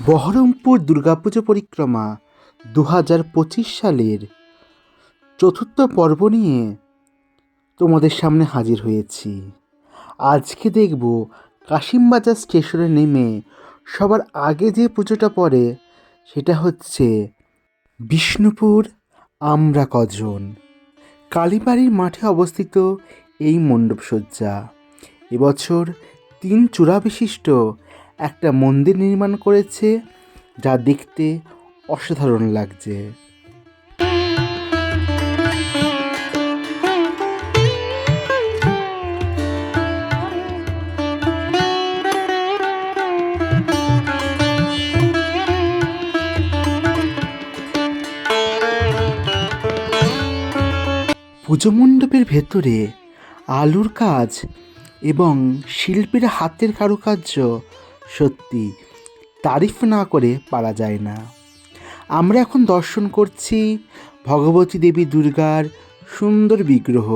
বহরমপুর দুর্গাপুজো পরিক্রমা দু হাজার পঁচিশ সালের চতুর্থ পর্ব নিয়ে তোমাদের সামনে হাজির হয়েছি। আজকে দেখব কাশিমবাজার স্টেশনে নেমে সবার আগে যে পুজোটা পড়ে, সেটা হচ্ছে বিষ্ণুপুর আমরা কজন। কালীবাড়ির মাঠে অবস্থিত এই মণ্ডপসজ্জা। এবছর তিন চূড়া বিশিষ্ট একটা মন্দির নির্মাণ করেছে যা দেখতে অসাধারণ লাগছে। পুজো মণ্ডপের ভেতরে আলুর কাজ এবং শিল্পীর হাতের কারুকার্য সত্যি তারিফ না করে পারা যায় না। আমরা এখন দর্শন করছি ভগবতী দেবী দুর্গার সুন্দর বিগ্রহ,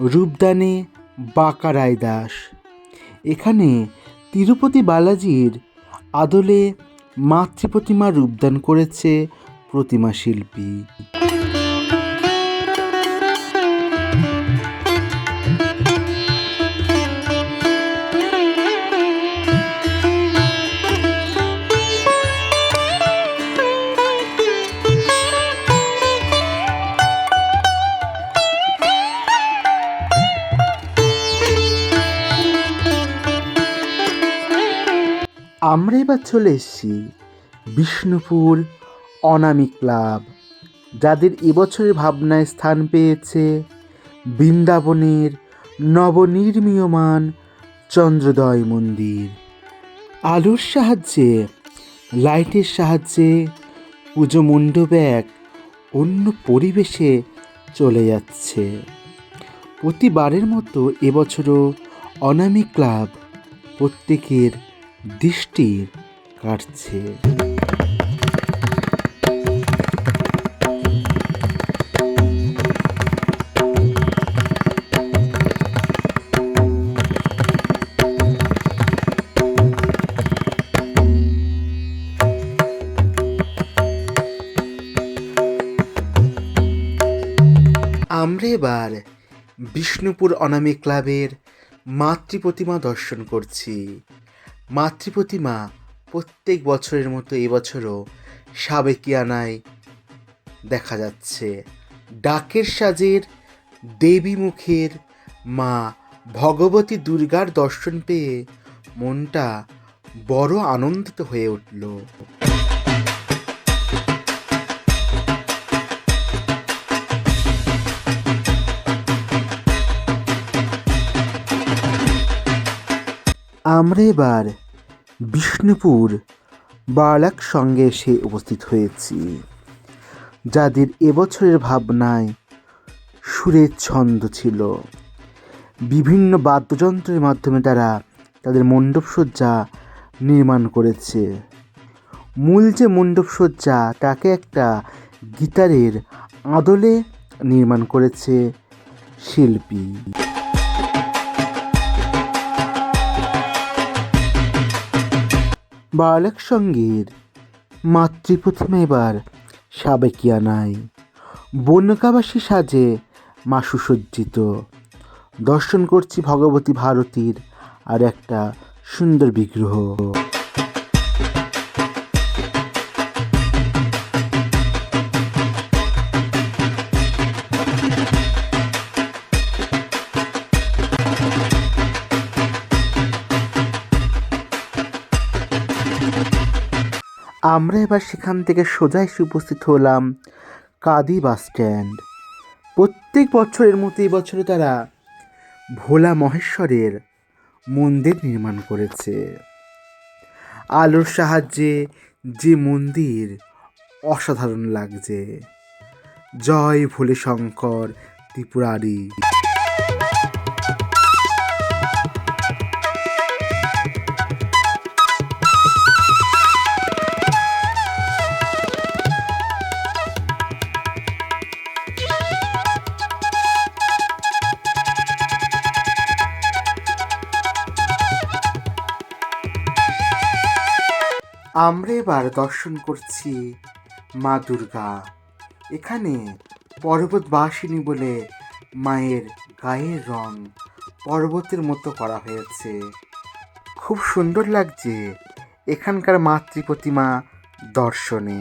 রূপদানে বাঁকা রায় দাস এখানে তিরুপতি বালাজির আদলে মাতৃপ্রতিমা রূপদান করেছে প্রতিমা শিল্পী। আমরা এবার চলে এসেছি বিষ্ণুপুর অনামী ক্লাব, যাদের এবছরের ভাবনায় স্থান পেয়েছে বৃন্দাবনের নবনির্মীয়মান চন্দ্রোদয় মন্দির। আলোর সাহায্যে, লাইটের সাহায্যে পুজো মণ্ডপ এক অন্য পরিবেশে চলে যাচ্ছে। প্রতিবারের মতো এবছরও অনামী ক্লাব প্রত্যেকের দৃষ্টির কাটছে। আমরা এবার বিষ্ণুপুর অনামী ক্লাবের মাতৃ প্রতিমা দর্শন করছি। মাতৃ প্রতিমা প্রত্যেক বছরের মতো এবছরও সাবেকিয়ানায় দেখা যাচ্ছে। ডাকের সাজের দেবী মুখের মা ভগবতী দুর্গার দর্শন পেয়ে মনটা বড় আনন্দিত হয়ে উঠল। আমরা এবার বিষ্ণুপুর বালাক সঙ্গে এসে উপস্থিত হয়েছি। যাদের এবছরের ভাবনায় সুরের ছন্দ ছিল। বিভিন্ন বাদ্যযন্ত্রের মাধ্যমে তারা তাদের মণ্ডপসজ্জা নির্মাণ করেছে। মূল যে মণ্ডপসজ্জা তাকে একটা গিটারের আদলে নির্মাণ করেছে শিল্পী। বালক সঙ্গীর মাতৃপ্রথম এবার সাবেকিয়ানায় বন্যকাবাসী সাজে মা সুসজ্জিত। দর্শন করছি ভগবতী ভারতীর আর একটা সুন্দর বিগ্রহ। আমরা এবার সেখান থেকে সোজা এসে উপস্থিত হলাম কাদি বাস স্ট্যান্ড। প্রত্যেক বছরের মতো এই বছরে তারা ভোলা মহেশ্বরের মন্দির নির্মাণ করেছে। আলোর সাহায্যে যে মন্দির অসাধারণ লাগছে। জয় ভোলে শঙ্কর ত্রিপুরারি। আমরা এবার দর্শন করছি মা দুর্গা। এখানে পর্বতবাসিনী বলে মায়ের গায়ের রং পর্বতের মতো করা হয়েছে। খুব সুন্দর লাগছে এখানকার মাতৃ প্রতিমা দর্শনে।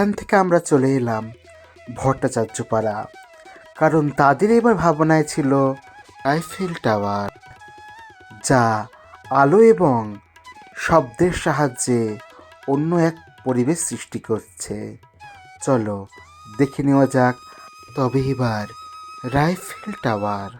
সেখান থেকে আমরা চলে এলাম ভট্টাচার্যপাড়া। কারণ তাদের এবার ভাবনায় ছিল আইফেল টাওয়ার যা আলো এবং শব্দের সাহায্যে অন্য এক পরিবেশ সৃষ্টি করছে। চলো দেখে নেওয়া যাক, তবে এবার রাইফেল টাওয়ার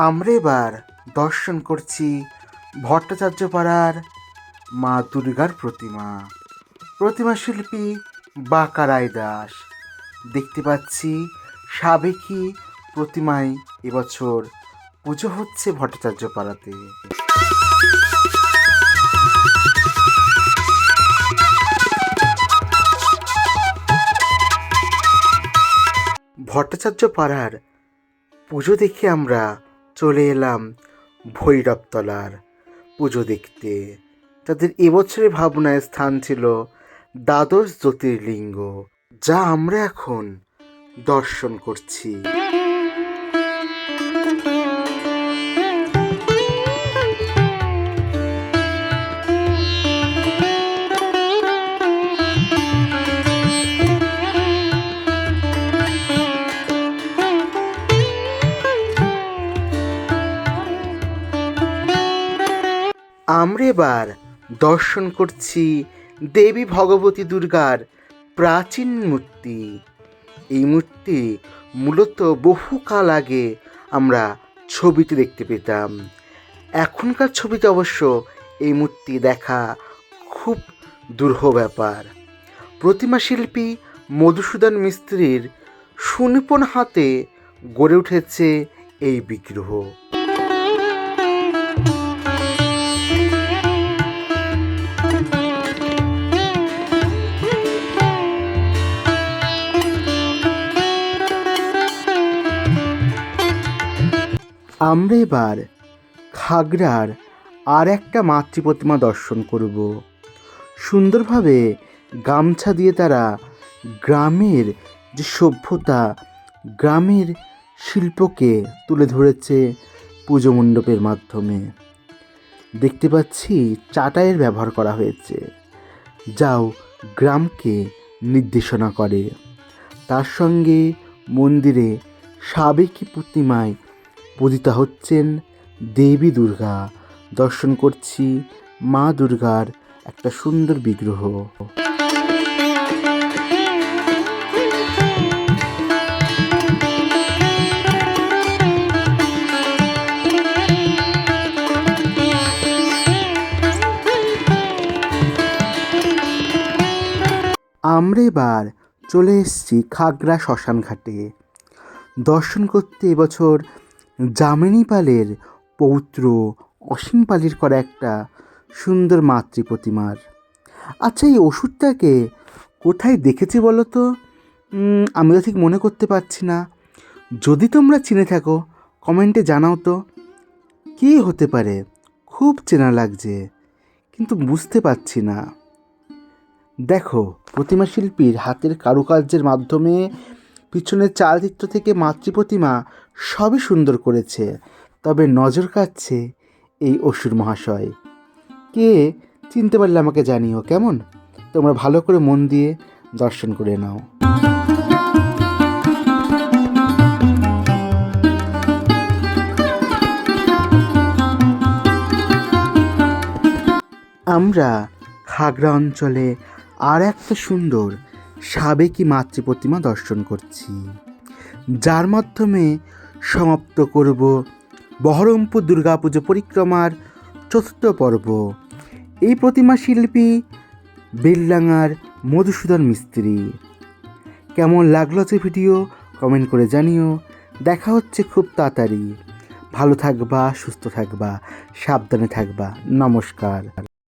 আমরা এবার দর্শন করছি ভট্টাচার্য পাড়ার মা দুর্গার প্রতিমা। প্রতিমা শিল্পী বাঁকা রায় দাস দেখতে পাচ্ছি সাবেকি প্রতিমায় এবছর পুজো হচ্ছে ভট্টাচার্য পাড়াতে ভট্টাচার্য পাড়ার পুজো দেখে আমরা চলে এলাম ভৈরবতলার পুজো দেখতে। তাদের এবছরের ভাবনায় স্থান ছিল দ্বাদশ জ্যোতির্লিঙ্গ, যা আমরা এখন দর্শন করছি। আমরা এবার দর্শন করছি দেবী ভগবতী দুর্গার প্রাচীন মূর্তি। এই মূর্তি মূলত বহুকাল আগে আমরা ছবিতে দেখতে পেতাম। এখনকার ছবিতে অবশ্য এই মূর্তি দেখা খুব দুরূহ ব্যাপার। প্রতিমা শিল্পী মধুসূদন মিস্ত্রির সুনিপুণ হাতে গড়ে উঠেছে এই বিগ্রহ। আমরা এবার খাগড়ার আর একটা মাতৃ প্রতিমা দর্শন করব। সুন্দরভাবে গামছা দিয়ে তারা গ্রামের যে সভ্যতা, গ্রামের শিল্পকে তুলে ধরেছে পুজো মণ্ডপের মাধ্যমে। দেখতে পাচ্ছি চাটাইয়ের ব্যবহার করা হয়েছে। যাও গ্রামকে নির্দেশনা করে। তার সঙ্গে মন্দিরে সাবেকি প্রতিমায় পূজিতা হচ্ছেন দেবী দুর্গা। দর্শন করছি মা দুর্গার একটা সুন্দর বিগ্রহ। আমরা এবার চলে এসেছি খাগড়া শ্মশান ঘাটে দর্শন করতে এবছর যামিনী পালের পৌত্র অসীম পালির করা একটা সুন্দর মাতৃ প্রতিমার আচ্ছা এই ওষুধটাকে কোথায় দেখেছি বলো তো? আমি তো ঠিক মনে করতে পারছি না। যদি তোমরা চিনে থাকো, কমেন্টে জানাও তো। কী হতে পারে? খুব চেনা লাগছে, কিন্তু বুঝতে পারছি না। দেখো, প্রতিমা শিল্পীর হাতের কারুকার্যের মাধ্যমে পিছনের চালচিত্র থেকে মাতৃ প্রতিমা সবই সুন্দর করেছে, তবে নজর কাটছে এই অসুর মহাশয়। কে চিনতে পারলে আমাকে জানিও, কেমন? তোমরা ভালো করে মন দিয়ে দর্শন করে নাও। আমরা খাগড়া অঞ্চলে আর একটা সুন্দর সাবেকি মাতৃ প্রতিমা দর্শন করছি। যার মাধ্যমে সমাপ্ত করব বহরমপুর দুর্গাপুজো পরিক্রমার চতুর্থ পর্ব। এই প্রতিমা শিল্পী বেলডাঙার মধুসূদন মিস্ত্রি। কেমন লাগল আজকের ভিডিও? কমেন্ট করে জানিও। দেখা হচ্ছে খুব তাড়াতাড়ি। ভালো থাকবা, সুস্থ থাকবা, সাবধানে থাকবা। নমস্কার।